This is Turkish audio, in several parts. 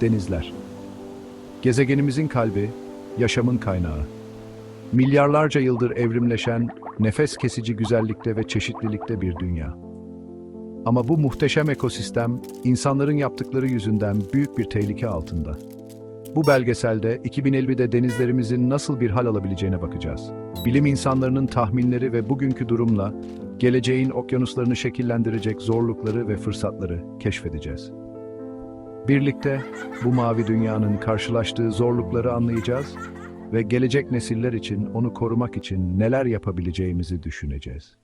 denizler. Gezegenimizin kalbi, yaşamın kaynağı. Milyarlarca yıldır evrimleşen, nefes kesici güzellikte ve çeşitlilikte bir dünya. Ama bu muhteşem ekosistem, insanların yaptıkları yüzünden büyük bir tehlike altında. Bu belgeselde 2050'de denizlerimizin nasıl bir hal alabileceğine bakacağız. Bilim insanlarının tahminleri ve bugünkü durumla geleceğin okyanuslarını şekillendirecek zorlukları ve fırsatları keşfedeceğiz. Birlikte bu mavi dünyanın karşılaştığı zorlukları anlayacağız ve gelecek nesiller için onu korumak için neler yapabileceğimizi düşüneceğiz.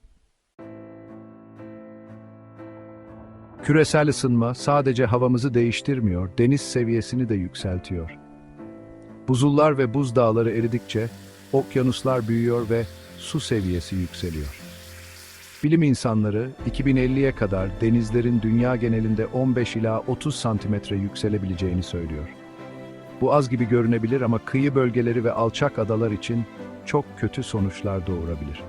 Küresel ısınma sadece havamızı değiştirmiyor, deniz seviyesini de yükseltiyor. Buzullar ve buz dağları eridikçe okyanuslar büyüyor ve su seviyesi yükseliyor. Bilim insanları 2050'ye kadar denizlerin dünya genelinde 15 ila 30 santimetre yükselebileceğini söylüyor. Bu az gibi görünebilir ama kıyı bölgeleri ve alçak adalar için çok kötü sonuçlar doğurabilir.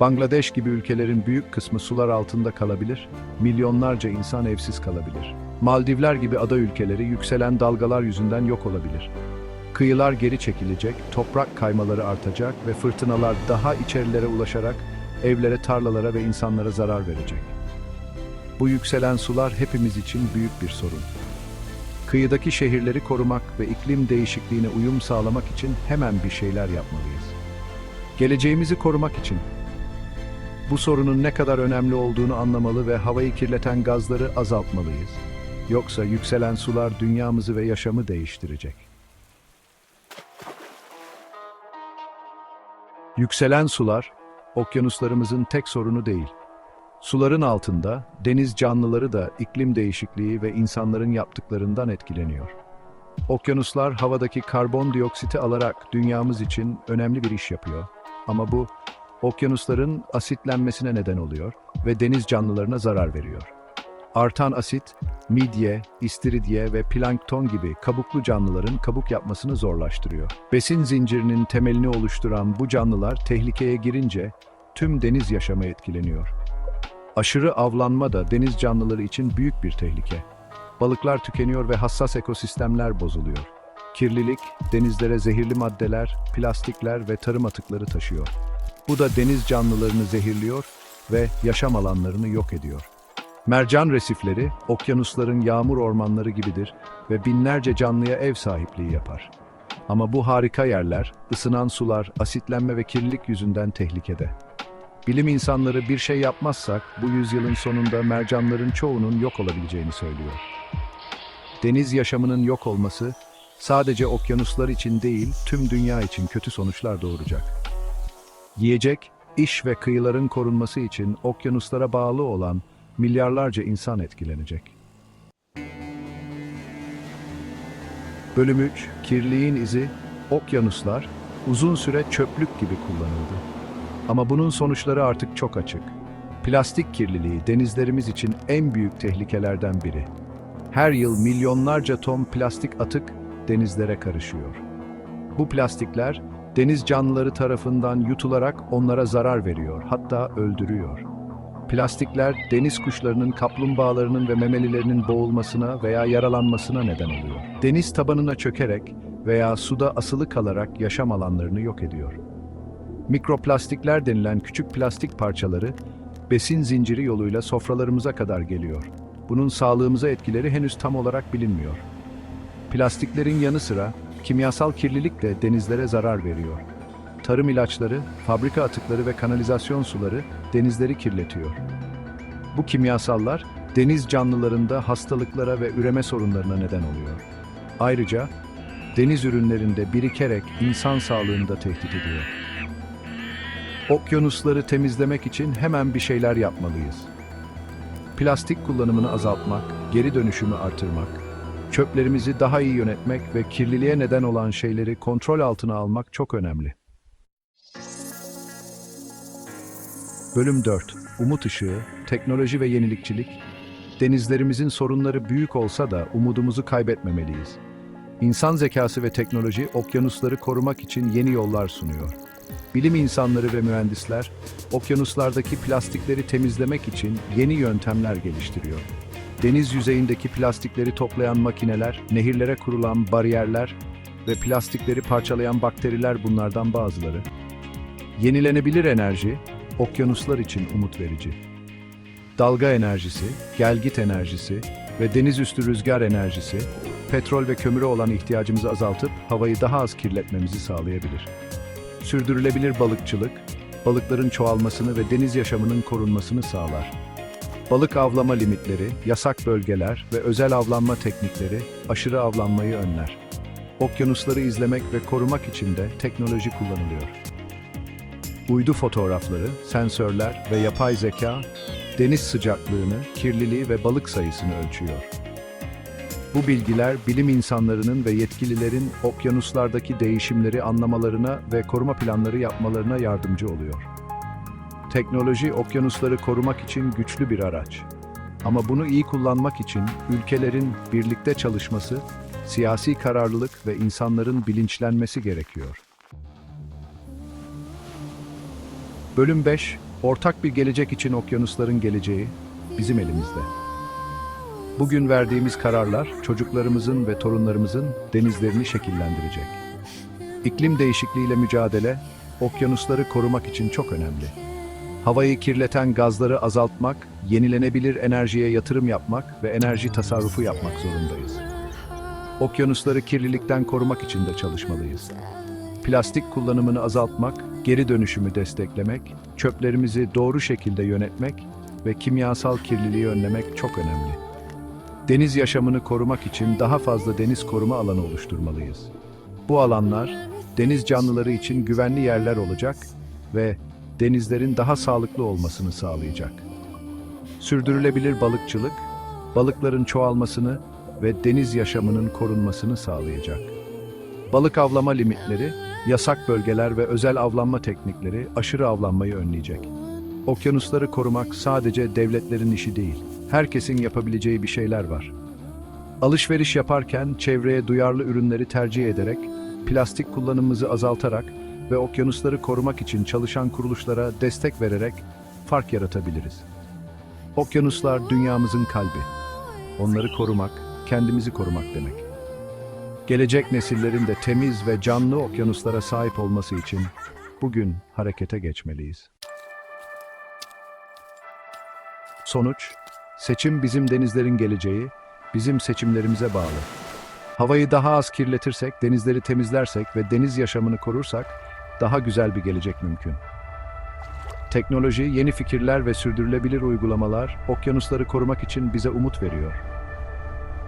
Bangladeş gibi ülkelerin büyük kısmı sular altında kalabilir, milyonlarca insan evsiz kalabilir. Maldivler gibi ada ülkeleri yükselen dalgalar yüzünden yok olabilir. Kıyılar geri çekilecek, toprak kaymaları artacak ve fırtınalar daha içerilere ulaşarak evlere, tarlalara ve insanlara zarar verecek. Bu yükselen sular hepimiz için büyük bir sorun. Kıyıdaki şehirleri korumak ve iklim değişikliğine uyum sağlamak için hemen bir şeyler yapmalıyız. Geleceğimizi korumak için bu sorunun ne kadar önemli olduğunu anlamalı ve havayı kirleten gazları azaltmalıyız. Yoksa yükselen sular dünyamızı ve yaşamı değiştirecek. Yükselen sular, okyanuslarımızın tek sorunu değil. Suların altında deniz canlıları da iklim değişikliği ve insanların yaptıklarından etkileniyor. Okyanuslar havadaki karbondioksiti alarak dünyamız için önemli bir iş yapıyor. Ama bu okyanusların asitlenmesine neden oluyor ve deniz canlılarına zarar veriyor. Artan asit, midye, istiridye ve plankton gibi kabuklu canlıların kabuk yapmasını zorlaştırıyor. Besin zincirinin temelini oluşturan bu canlılar tehlikeye girince tüm deniz yaşamı etkileniyor. Aşırı avlanma da deniz canlıları için büyük bir tehlike. Balıklar tükeniyor ve hassas ekosistemler bozuluyor. Kirlilik, denizlere zehirli maddeler, plastikler ve tarım atıkları taşıyor. Bu da deniz canlılarını zehirliyor ve yaşam alanlarını yok ediyor. Mercan resifleri, okyanusların yağmur ormanları gibidir ve binlerce canlıya ev sahipliği yapar. Ama bu harika yerler, ısınan sular, asitlenme ve kirlilik yüzünden tehlikede. Bilim insanları bir şey yapmazsak bu yüzyılın sonunda mercanların çoğunun yok olabileceğini söylüyor. Deniz yaşamının yok olması sadece okyanuslar için değil tüm dünya için kötü sonuçlar doğuracak. Yiyecek, iş ve kıyıların korunması için okyanuslara bağlı olan milyarlarca insan etkilenecek. Bölüm 3, kirliliğin izi, okyanuslar uzun süre çöplük gibi kullanıldı. Ama bunun sonuçları artık çok açık. Plastik kirliliği denizlerimiz için en büyük tehlikelerden biri. Her yıl milyonlarca ton plastik atık denizlere karışıyor. Bu plastikler deniz canlıları tarafından yutularak onlara zarar veriyor, hatta öldürüyor. Plastikler deniz kuşlarının, kaplumbağalarının ve memelilerinin boğulmasına veya yaralanmasına neden oluyor. Deniz tabanına çökerek veya suda asılı kalarak yaşam alanlarını yok ediyor. Mikroplastikler denilen küçük plastik parçaları besin zinciri yoluyla sofralarımıza kadar geliyor. Bunun sağlığımıza etkileri henüz tam olarak bilinmiyor. Plastiklerin yanı sıra kimyasal kirlilik de denizlere zarar veriyor. Tarım ilaçları, fabrika atıkları ve kanalizasyon suları denizleri kirletiyor. Bu kimyasallar deniz canlılarında hastalıklara ve üreme sorunlarına neden oluyor. Ayrıca deniz ürünlerinde birikerek insan sağlığını da tehdit ediyor. Okyanusları temizlemek için hemen bir şeyler yapmalıyız. Plastik kullanımını azaltmak, geri dönüşümü artırmak, çöplerimizi daha iyi yönetmek ve kirliliğe neden olan şeyleri kontrol altına almak çok önemli. Bölüm 4. Umut Işığı, Teknoloji ve Yenilikçilik. Denizlerimizin sorunları büyük olsa da umudumuzu kaybetmemeliyiz. İnsan zekası ve teknoloji okyanusları korumak için yeni yollar sunuyor. Bilim insanları ve mühendisler okyanuslardaki plastikleri temizlemek için yeni yöntemler geliştiriyor. deniz yüzeyindeki plastikleri toplayan makineler, nehirlere kurulan bariyerler ve plastikleri parçalayan bakteriler bunlardan bazıları. Yenilenebilir enerji, okyanuslar için umut verici. Dalga enerjisi, gelgit enerjisi ve deniz üstü rüzgar enerjisi, petrol ve kömüre olan ihtiyacımızı azaltıp havayı daha az kirletmemizi sağlayabilir. Sürdürülebilir balıkçılık, balıkların çoğalmasını ve deniz yaşamının korunmasını sağlar. Balık avlama limitleri, yasak bölgeler ve özel avlanma teknikleri aşırı avlanmayı önler. Okyanusları izlemek ve korumak için de teknoloji kullanılıyor. Uydu fotoğrafları, sensörler ve yapay zeka deniz sıcaklığını, kirliliği ve balık sayısını ölçüyor. Bu bilgiler bilim insanlarının ve yetkililerin okyanuslardaki değişimleri anlamalarına ve koruma planları yapmalarına yardımcı oluyor. Teknoloji okyanusları korumak için güçlü bir araç. Ama bunu iyi kullanmak için ülkelerin birlikte çalışması, siyasi kararlılık ve insanların bilinçlenmesi gerekiyor. Bölüm 5, ortak bir gelecek için okyanusların geleceği bizim elimizde. Bugün verdiğimiz kararlar çocuklarımızın ve torunlarımızın denizlerini şekillendirecek. İklim değişikliğiyle mücadele, okyanusları korumak için çok önemli. Havayı kirleten gazları azaltmak, yenilenebilir enerjiye yatırım yapmak ve enerji tasarrufu yapmak zorundayız. Okyanusları kirlilikten korumak için de çalışmalıyız. Plastik kullanımını azaltmak, geri dönüşümü desteklemek, çöplerimizi doğru şekilde yönetmek ve kimyasal kirliliği önlemek çok önemli. Deniz yaşamını korumak için daha fazla deniz koruma alanı oluşturmalıyız. Bu alanlar deniz canlıları için güvenli yerler olacak ve denizlerin daha sağlıklı olmasını sağlayacak. Sürdürülebilir balıkçılık, balıkların çoğalmasını ve deniz yaşamının korunmasını sağlayacak. Balık avlama limitleri, yasak bölgeler ve özel avlanma teknikleri aşırı avlanmayı önleyecek. Okyanusları korumak sadece devletlerin işi değil, herkesin yapabileceği bir şeyler var. Alışveriş yaparken çevreye duyarlı ürünleri tercih ederek, plastik kullanımımızı azaltarak ve okyanusları korumak için çalışan kuruluşlara destek vererek fark yaratabiliriz. Okyanuslar dünyamızın kalbi. Onları korumak, kendimizi korumak demek. Gelecek nesillerin de temiz ve canlı okyanuslara sahip olması için bugün harekete geçmeliyiz. Sonuç, seçim bizim denizlerin geleceği, bizim seçimlerimize bağlı. Havayı daha az kirletirsek, denizleri temizlersek ve deniz yaşamını korursak daha güzel bir gelecek mümkün. Teknoloji, yeni fikirler ve sürdürülebilir uygulamalar okyanusları korumak için bize umut veriyor.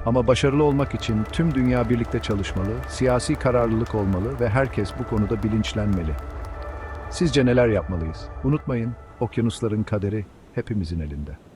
Ama başarılı olmak için tüm dünya birlikte çalışmalı, siyasi kararlılık olmalı ve herkes bu konuda bilinçlenmeli. Sizce neler yapmalıyız? Unutmayın, okyanusların kaderi hepimizin elinde.